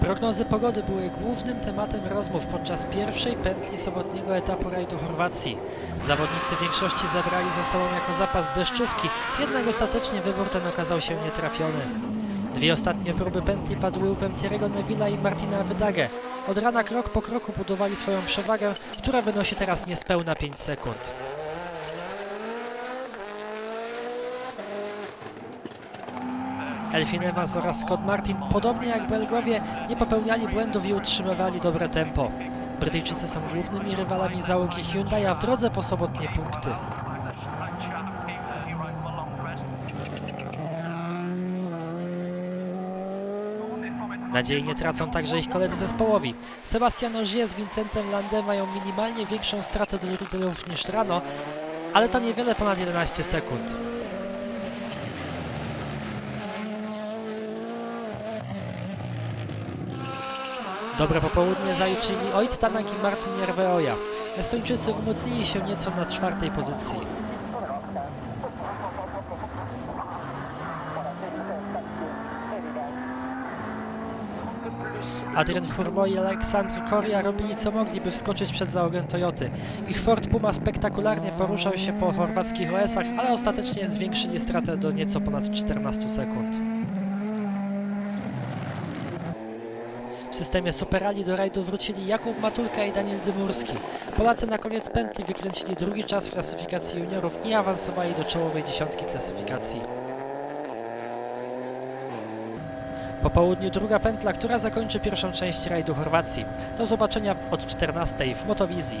Prognozy pogody były głównym tematem rozmów podczas pierwszej pętli sobotniego etapu rajdu Chorwacji. Zawodnicy większości zabrali ze sobą jako zapas deszczówki, jednak ostatecznie wybór ten okazał się nietrafiony. Dwie ostatnie próby pętli padły u Pemtieriego Nevilla i Martina Wydagę. Od rana krok po kroku budowali swoją przewagę, która wynosi teraz niespełna 5 sekund. Elfin Evans oraz Scott Martin, podobnie jak Belgowie, nie popełniali błędów i utrzymywali dobre tempo. Brytyjczycy są głównymi rywalami załogi Hyundai, a w drodze po sobotnie punkty. Nadziei nie tracą także ich koledzy zespołowi. Sebastian Ogier z Vincentem Lande mają minimalnie większą stratę do liderów niż rano, ale to niewiele ponad 11 sekund. Dobre popołudnie zaliczyli Oit Tanak i Martin Jerweoja. Estończycy umocnili się nieco na czwartej pozycji. Adrian Furmo i Aleksandr Koria robili co mogli, by wskoczyć przed załogę Toyoty. Ich Ford Puma spektakularnie poruszał się po chorwackich OS-ach, ale ostatecznie zwiększyli stratę do nieco ponad 14 sekund. W systemie Superali do rajdu wrócili Jakub Matulka i Daniel Dymurski. Polacy na koniec pętli wykręcili drugi czas w klasyfikacji juniorów i awansowali do czołowej dziesiątki klasyfikacji. Po południu druga pętla, która zakończy pierwszą część rajdu Chorwacji. Do zobaczenia od 14 w Motowizji.